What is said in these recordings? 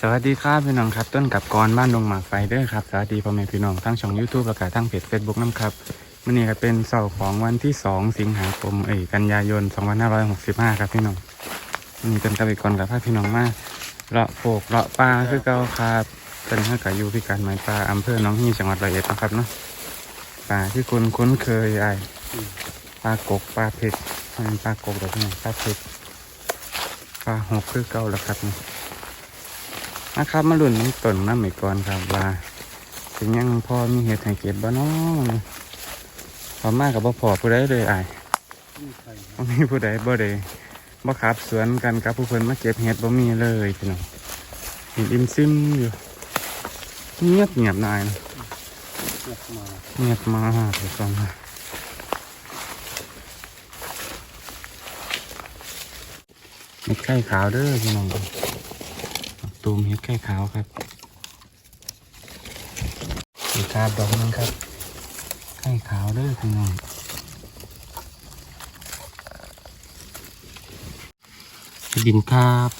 สวัสดีครับพี่น้องครับต้นกับกรบ้านดงหมากไฟเด้อครับสวัสดีพ่อแม่พี่น้องทั้งช่อง YouTube แล้วก็ทั้งเพจ Facebook น้ำครับวันนี้ก็เป็นเสาร์ของวันที่ 2 สิงหาคมเอ้ยกันยายน 2565 ครับพี่น้องวันนี้ต้นกับอีกรกับพาพี่น้องมาเลาะโปกเลาะปลาคือเก่าครับตอนนี้ข้ากับอยู่พิการไม้ปลาอำเภอหน้องฮีจังหวัดร้อยเอ็ดนะครับเนาะปลาที่คุณคุ้นเคยไอ้ปลากกปลาเผ็ดมันปลากกแบบนี้ปลาเผ็ด ปลาหกคือเก่าแล้วครับนี่นะครับมาลุ่นต้นน้ำใหม่ก่อนครับว่าถึงยังพอมีเห็ดให้เก็บบ้าน้อพอมากกับบ่พอผู้ใดเลยไอายบ่มีผู้ใดบ่ได้บ่ขับสวนกันกับผู้เพิ่นมาเก็บเห็ดบ่มีเลยพี่น้องเห็นอิมซิมอยู่เงียบเงียบนายนะเงียบมากเลยก่อนนะ เห็ดไข่ขาวเด้อพี่น้องตูมเห็ดไข่ขาวครับสีคาดดอกนึงครับ ไข่ขาวเด้อพี่น้องดินครับ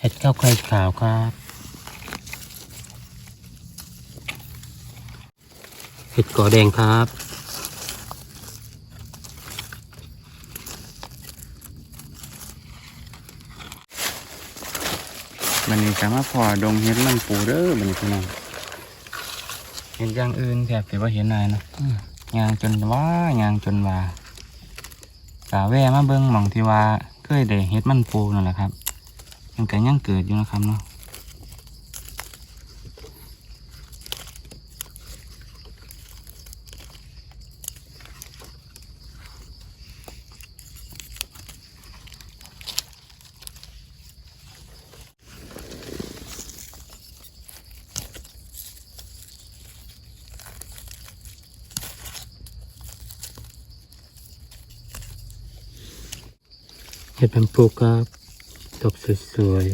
เห็ดข้าวไข่ขาวครับเห็ดกอแดงครับ มันนี้จะมาพอดงเห็ดมันปูเด้อมันนี้พี่น้องเห็นอย่างอื่นแทบจะว่าเห็นนายนะอืมยางจนว่ายางจนว่ากาแวะมาเบิ้งหม่องที่ว่าเคยได้เห็ดมันปูนั่นแหละครับยังก็ยังเกิดอยู่นะครับเนาะ เห็ดมันปูครับดอกสวย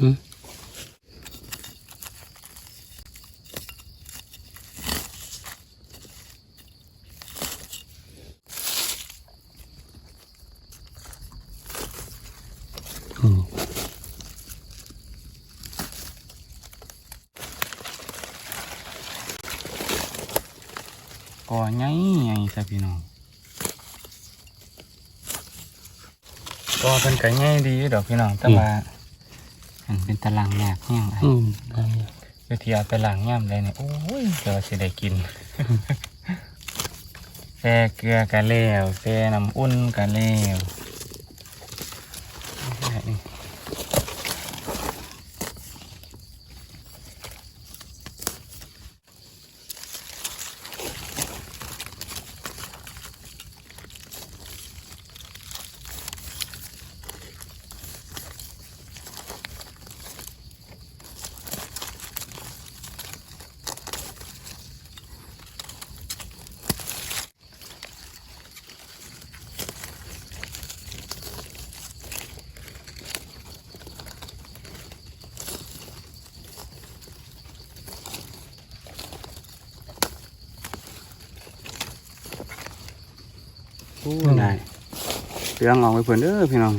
อืมอืม ก่อไงไงซะพี่น้องก็เป็นไก่ไงดีอยู่ดอกพี่น้องแต่ว่าอันเป็นตารางยากแห้งไอ้อืมได้เดี๋ยวที่เอาไปล้างย่ำเลยเนี่ยโอ้ยเดี๋ยวสิได้กินแซ่เกลือกันแล้วแซ่น้ำอุ่นกันแล้วนี่ พูดได้ เรื่องออกไปเพื่อนเด้อพี่น้อง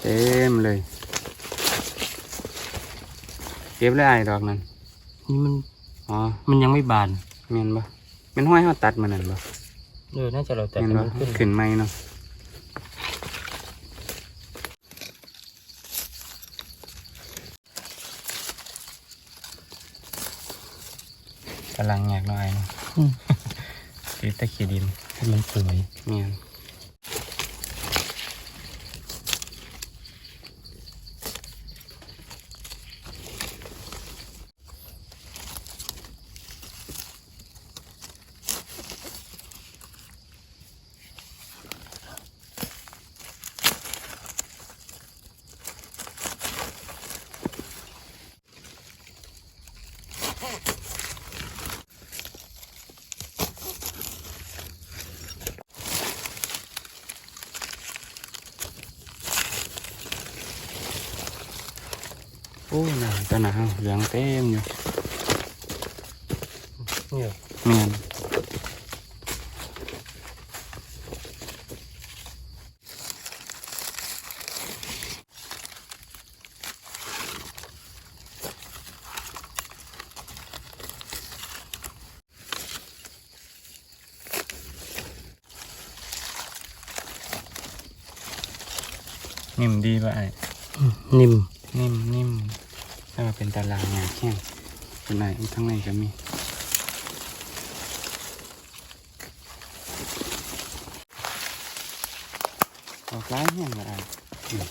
เต็มเลยเก็บได้ดอกนั้นนี่มันออ๋อมันยังไม่บานเมียนบ่เป็นห้อยเขาตัดมันนั่นบ่เออน่าจะเราแต่เมียนบ่มันขึ้นขึ้นไหมเนาะกำลังอยากน้อยเนาะอืมติดตะขีดินให้มันสวยเมียน โอ้หนาตัวหนาวเห ลืองเต็มอยู่เนี่ยเมียนนิ่มดีป่ะไอ้อืมนิ่มนิ่มนิ่มถ้ามาเป็นตารางงานแข้งเป็นไหนทั้งในก็มีออกร้ายแห้งละไอ้อืม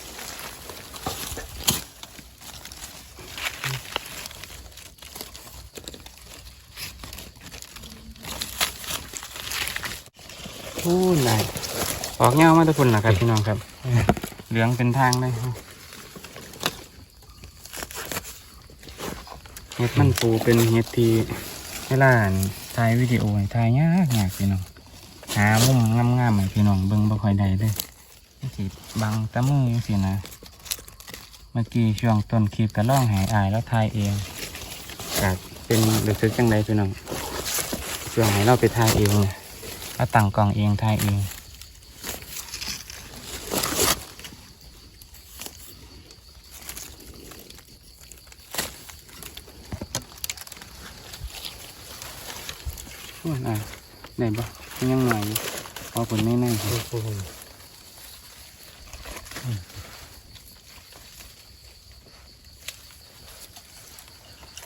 โอ้ยได้ออกเงามาทุกคนล่ะครับพี่น้องครับ เหลืองเป็นทางเลยครับ เห็ดมันปูเป็นเห็ดที่เวลาถ่ายวิดีโอให้ถ่ายยากยากพี่น้องหามุมงามๆให้พี่น้องเบิ่งบ่ค่อยได้เลยนี่สิบังตะมือจังซี่นะ เมื่อกี้ช่วงต้นคลิปก็ล่องใหายอายแล้วถ่ายเองก็เป็นรู้สึกจังไดพี่น้องช่วงให้เราไปถ่ายเองเนี่ยเราตั้งกล้องเองถ่ายเองโอ้ยอะได้บ่ยังหน่อยอยู่เพ อผลไม่แน่โอ้โห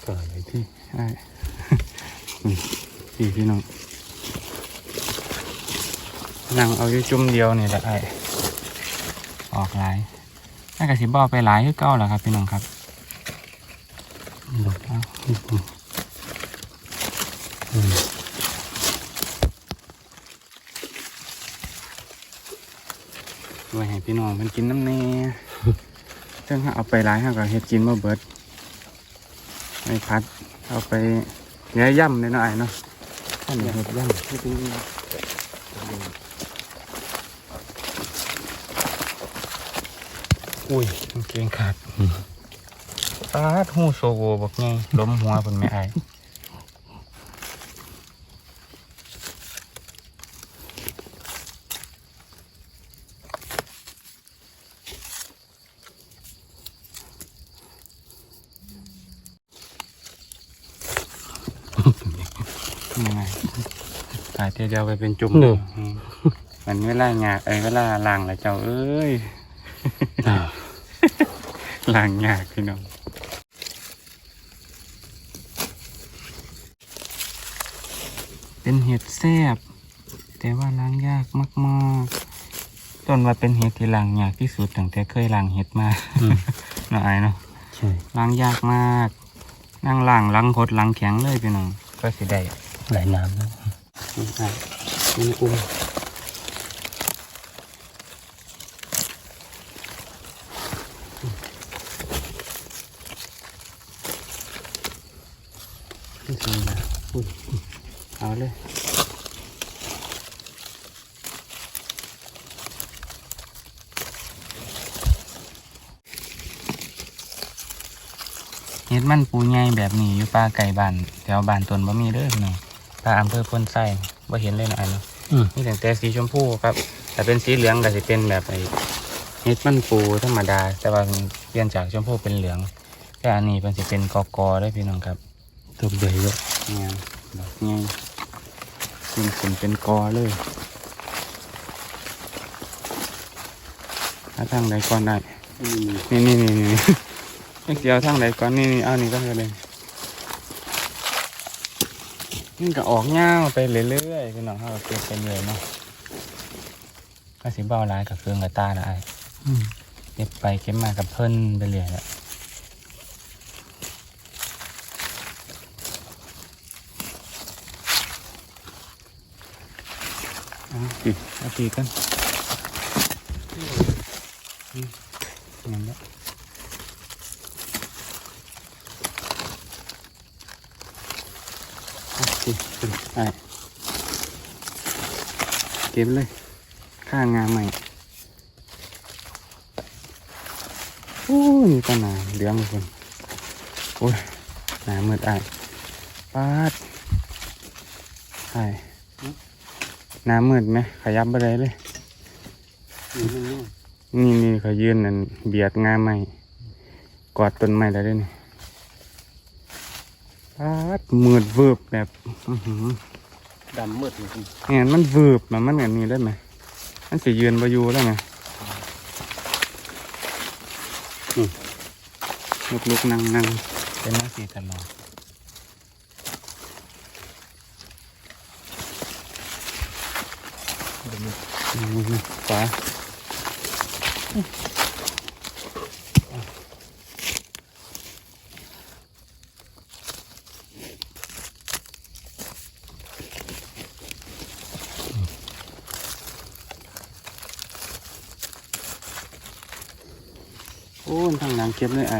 ก่อนเลยที่ได้นี่พี่พี่น้องนั่งเอาอยู่จุ่มเดียวนี่แหละไอออกหลายน่ากระสิบอไปหลายคือเก้าแล้วครับพี่น้องครับหลบเอา อืม ไว้ให้ พี่น้องมันกินน้ำแน่เรื่องเอาไปหลายเขาก็เฮ็ดกินมาเบิดไม่พัด เอาไปเนื้อย่ำเลยเนาะไอ้เนาะท่านเดี๋ยวเฮ็ดย่ำที่เป็นอุ้ยกางเกงขาดปาดหูโซโวบอกไงล้มหัวเพิ่นไม่อายยังไงถ่าย เทียวเดียวไปเป็นจุ่มเนอะอืมมันเวลาหยากเอ้ยเวลาล้างแล้วเจ้าเอ้ยอ้าวล้างยากพี่น้องเป็นเห็ดแซบแต่ว่าล้างยากมากๆต้นว่าเป็นเห็ดที่ล้างยากที่สุดตั้งแต่เคยล้างเห็ดมาอืม เนาะไอ้เนาะ ใช่ล้างยากมาก นั่งล้างล้างคดล้างแข็งเลยพี่น้องก็สิได้ไหลน้ำนะ นี่ไอ้นี่อุ้มนี่สินะอุ้ยเอาเลยเฮ็ดมันปูใหญ่แบบนี้อยู่ป่าไก่บ้านแถวบ้านตนบ่มีเด้อพี่น้อง ป่าอำเภอพนไส้บ่เห็นเลยนะอันนี้อืมมีแต่แต่สีชมพูครับ แต่เป็นสีเหลืองก็สิเป็นแบบไอ้เฮ็ดมันปูธรรมดา แต่ว่าเปลี่ยนจากชมพูเป็นเหลืองแต่อันนี้มันจะเป็นกอกอได้อพี่น้องครับดอกใหญ่เลยงานดอกไงขึ้นขึ้นเป็นกอเลยหาทางใดก่อนได้อืมนี่นี่นี่นี่นี่ เดี๋ยวทางใดก่อนนี่นี่เอานี่ก็เลย มันก็ออกเงาวไปเรื่อยๆพี่น้องเขาก็เก็บไปเรื่อยเนาะก็สิเบาหลายกับเครื่องกับตาละไอายเก็บไปเก็บมากับเพิ่นไปเรื่อยแหละเอาสิดอาตีกันอืมอย่างนี้ เอาสิขึ้นไปเก็บเลย ข้างงาใหม่โอ้ยนี่ก็หนาเหลืองเลยคุณโอ้ยหนามืดอะปาดใช่หนามืดไหมขยับไปได้เลยนี่มันเนี่ยนี่นี่เขายืนนั่นเบียดงาใหม่กอดต้นไม้ได้เลยนี่ปา ดมืดเวิบแบบอื้อหือดำมืดเลยคุณเนี่ยมันเวิบมันมันแบบนี้ได้ไหมมันสิยืนประยูแล้วไงลุกลุกนั่งนั่งเป็นหน้าสีตลอดขวาโอ้ยทางหลังเก็บเลยไอ้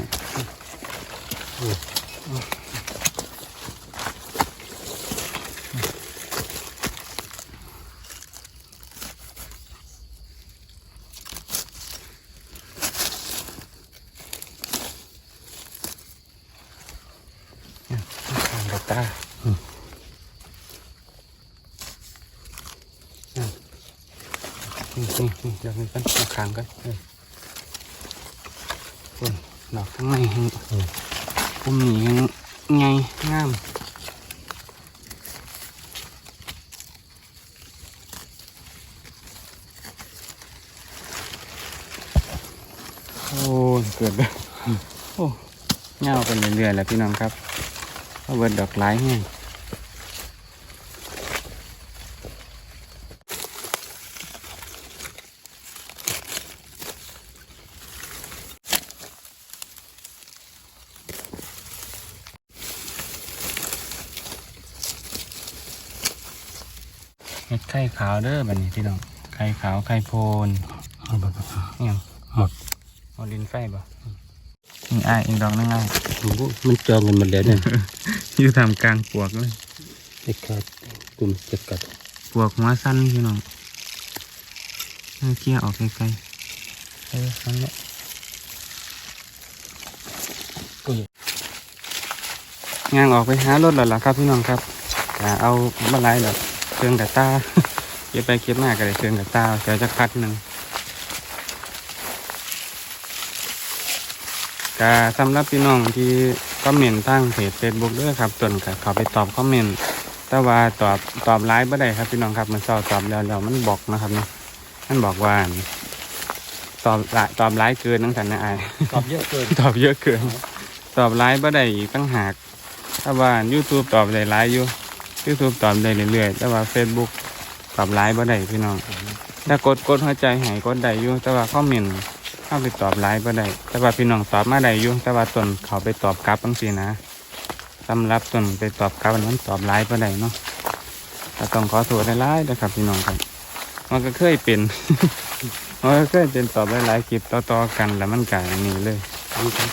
ทางกับตานี่นี่นี่เดี๋ยวนี้กันเอาขางกันออคน ดอกข้างในแห้งพุ่มหนีแห้งไงงามโอ้ยเกิดแบบโอ้เงาไปเรื่อยๆแหล้วพี่น้องครับเพราะเบิดดอกไม้แห้ง ข่ขาวเด้อบัดนี้พี่น้องไข่ขาวไข่โพนเอาแบบเนี่ยงหมดเอาดินไฟบ่นี่อ้ายอีกดอกหนึงอ้ายโอ้โหมันจองกันหมดแล้วเนี่ยอยู่ทำกลางปวกเลยไอ้ขาดกลุ่มจะกัดปวกหัวสั้นพี่น้องเอาเกี้ยออกไกลๆเออนั่นแหละอุ้ยงานออกไปหารถแล้วล่ะครับพี่น้องครับอ่าเอาบันไลแบบเครื่องกับตาเก็บไปเก็บมาก็ได้เครื่องกับตาเดี๋ยวจะคัดหนึ่งก็สำหรับพี่น้องที่คอมเมนต์ทางเพจเฟซบุ๊กด้วยครับส่วนก็เขาไปตอบคอมเมนต์แต่ว่าตอบตอบไลฟ์ไม่ได้ครับพี่น้องครับมันเศร้าตอบแล้วแล้วมันบอกนะครับเนาะมันบอกว่าตอบหลายตอบไลฟ์เกินนั่งสันนะไอายตอบเยอะเกินตอบเยอะเกิน ตอบไลฟ์บ่ได้อีกตั้งหากถ้าว่า YouTube ตอบได้หลายอยู่ YouTube ตอบได้เรื่อยๆแต่ว่า Facebook ตอบไลฟ์บ่ได้พี่น้องถ้ากดกดหัวใจใหายกดได้อยู่แต่ว่าคอมเมนต์เข้าไปตอบไลฟ์บ่ได้แต่ว่าพี่น้องตอบมาได้อยู่แต่ว่าตนเขาไปตอบกลับบางทีนะสำหรับตนไปตอบกลับอันนั้นตอบไลฟ์บ่ได้เนาะก็ต้องขอโทษหลายๆนะครับพี่น้องครับมันก็เคยเป็นมันก็เคยเป็นตอบหลายๆคลิปต่อๆกันแล้วมันกลายเป็นนี้เลยนี่ครับ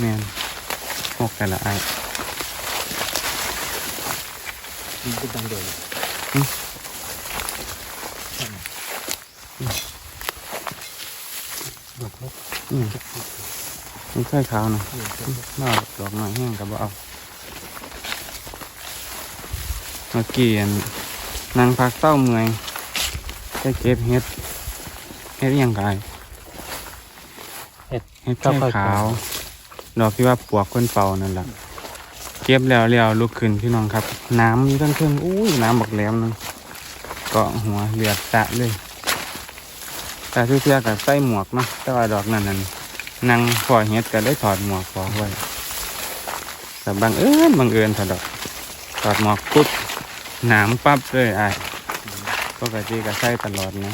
แม่นหกแต่ละไอายมันเป็นดังเดิม บอก ว่าอืมมันค่ขาวน่อยน่าดอกหน่อยแห้งกับเอาเมื่อกี้นนางพักเต้าเมื่อยได้เก็บเห็ดเห็ดยังไงเห็ดเห็ดไข่ขาว ดอกที่ว่าปวกคนเป่านั่นแหละเก็บแล้วแล้วลุกขึ้นพี่น้องครับ น้ำมีทั้งเครื่องอุ้ยน้ำบักแหลมนึงเกาะหัวเลือดสะเลย แต่ทุกเทียกับใส่หมวกเนาะแต่ว่าดอกนั้นนั่นนั่งพอเฮ็ดก็ได้ถอดหมวกพอไว้แต่บังเอิญบังเอิญถอดดอกถอดหมวกปุ๊บหนามปั๊บเลยไอ้ปกติก็ใส่ตลอดนะ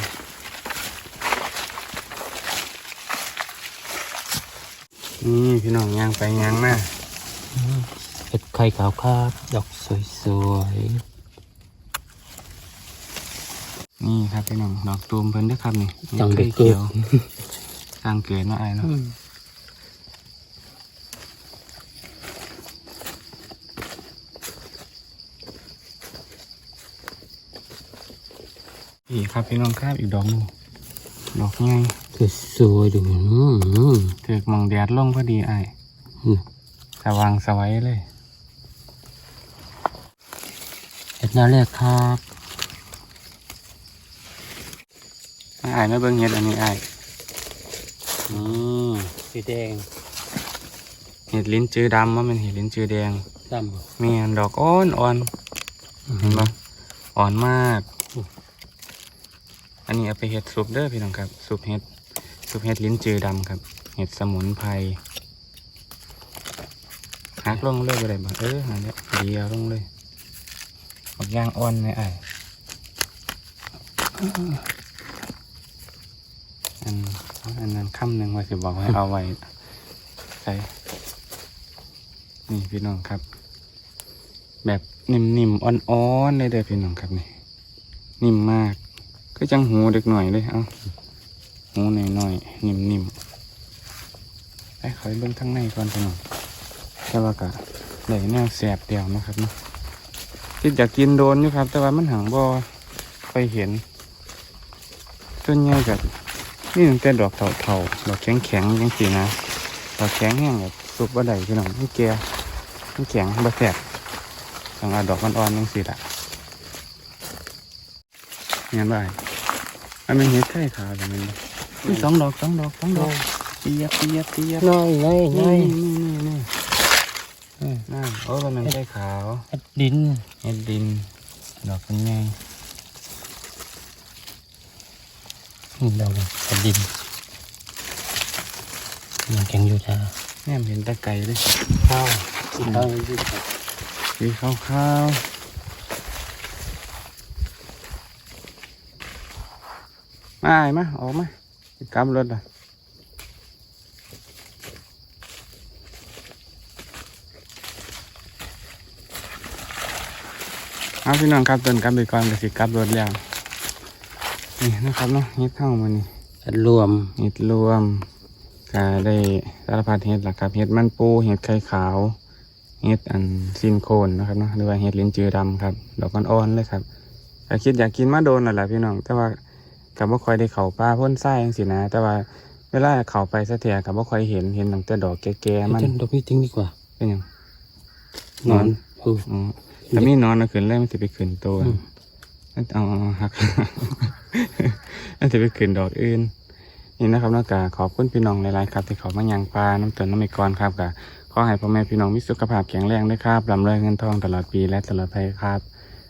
นี่พี่น้องย่างไปย่างมาเห็ดไข่ขาวครับ ดอกสวย นี่ครับพี่น้องดอกตูมเพิ่นเด้อครับนี่ๆจังเด็กเขีเกิยดวสร้างเกิดเนาะไอ้ายเนาะอีกครับพี่น้องครับอีกดอกหนึงดอกใหญ่คือสวยดูอืมถือกมองแดดลงพอดีไอ้ายอืมสว่างสวัยเลยเห็ดหน้าแรกครับ ไอ้ายม่เบิ่งเห็ดอันนี้ไอ้ายนี่สีแดงเห็ดลิ้นจือดำว่ามันเห็ดลิ้นจือแดงดำแม่นดอกอ่อนอ่อนเห็นปะอ่อนมาก อันนี้เอาไปเห็ดซุปเด้อพี่น้องครับซุปเห็ดซุปเห็ดลิ้นจือดำครับ เห็ดสมุนไพรหักลงเลยก็ได้บ่เออหันเนี้ยเดียวลงเลยออกย่างอ่อนเลยไอ้ นอันนั้นคำหนึ่งว่าสิบอกให้เอาไว้ใส่นี่พี่น้องครับ แบบนิ่มๆอ่อนๆเลยเด้อพี่น้องครับนี่ นิ่มมาก ก็จังหูเด็กหน่อยเลยเอ้าหูหน่อยๆนิ่มๆไปขอยเบิ่งทั้งในก่อนพี่น้องแต่ว่ากะได้แนวแสบเดียวนะครับเนาะที่อยากกินโดนอยู่ครับ แต่ว่ามันหางบ่ไปเห็นส่วนใหญ่กับ นี่ตั้งแต่ดอกเถาๆดอกแข็งๆยังสีนะดอกแข็งแห้งแบบสุกบ่ได้พี่น้องมันแก่มันแข็งบ่แสบต้องเอาดอกอ่อนๆยังสีละเงี้ยบ่ายอันมันเห็ดไข่ขาวแต่มันบ่อุ๊ยสองดอกสองดอกสองดอกเปียบเปียบเปียบน้อยน้อยน้นี่อยนี่นี่นี่นี่นั่นโอ้ยมันไข่ขาวเห็ดดินเห็ดดิน ดอกเป็นไง นี่ เราเห็ดดินยังแข็งอยู่จ้าแม่เห็นแตะไก่เลยข้าวสีข้าวยืดสีขาวขาวมาไอ้มาออกมาสิกลับรถอะเอาพี่น้องครับเดินกลับไปก่อนไปสิกลับรถแล้ว นี่นะครับเนาะเฮ็ดเข้ามานี่เห็ดรวมเห็ดรวมก็ได้สารพัดเห็ดหลักครับเห็ดมันปูเห็ดไข่ขาวเห็ดอันซินโคนนะครับเนาะหรือว่าเห็ดลิ้นจือดำครับดอกอ่อนๆเลยครับแต่คิดอยากกินมาโดนนั่นแหละพี่น้องแต่ว่ากับว่าคอยได้เข่าปลาพ่นไส้ยังสินะ แต่ว่าเวลาเข่าไปสะเทียกับว่าคอยเห็นเห็นตั้งแต่ดอกแก่เห็ๆดมันจนดอกนี้ทิ้งดีกว่าเป็นหยังนอนเอออ๋อแต่มีนอนเอาขึ้นเลยมันจะไปขึ้นโตวอืมนั่นเอาเอาหัก นั่นจะไปขึ้นดอกอื่น นี่นะครับนอกจากขอบคุณพี่น้องหลายๆครับที่เขามายังปลาน้ำเตือนน้ำมีกรครับกะขอให้พ่อแม่พี่น้องมีสุขภาพแข็งแรงด้วยครับลำเริงเงินทองตลอดปีและตลอดไปครับ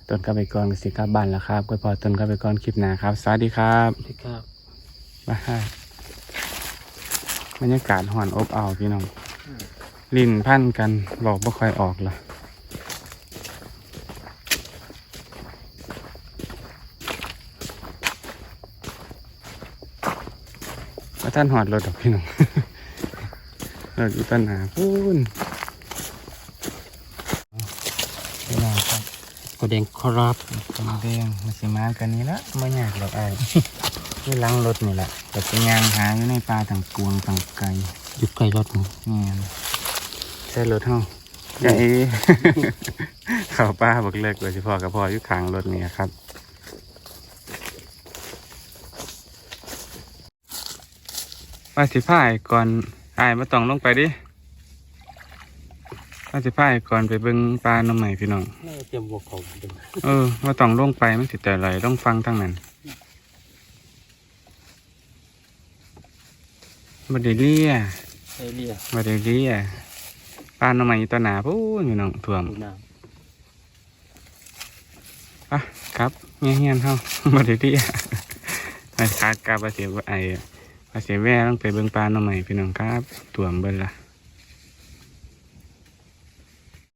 ต้นก็ไปก่อนกสิกลับบ้านแล้วครับก็พอต้นก็ไปก่อนคลิปหน้าครับ สวัสดีครับสวัสดีครับบ๊ายบายบรรยากาศห่อนอบอ้าวพี่น้อง ลิ้นพันกันบอกบ่ค่อยออกละ ท่านหอดรถดอกพี่น้องรถอยู่ต้นหาพูนพี่น้องครับกระเด้งครับกำแดงมาสิมากันนี้ละไม่ยากหรอกไอ้ที่ล้างรถนี่แหละแต่เป็นยางหาอยู่ในป่าต่างกวงต่างไกลอยู่ใกล้รถนี่นี่นใช่รถเฮาไก่เข้าป้าบอกเลิกเลยสิพ่อกับพ่ออยู่ขางรถนี่ครับ ว่าสิพายก่อนอายมาต้องลงไปดิว่าสิพายก่อนไปเบิ่งปลาน้ำใหม่พี่น้องน่าจะเตรียมบวกเขาเป็นเออว่าต้องลงไปมันสิแต่ไหลต้องฟังทั้งนั้นบไดเลียเอเรียบไดเลียไปปลาหน่อไม้ตัวหนาพู้นพี่น้องท่วมดูน้อะครับเงี้ยเงี้ยเท่าบไดที่มาคาดกาบาเสียไอ้ อาเสียแว่ต้องไปเบิ่งปลาหน่อไม้พี่น้องครับตัวมเบิ่นละ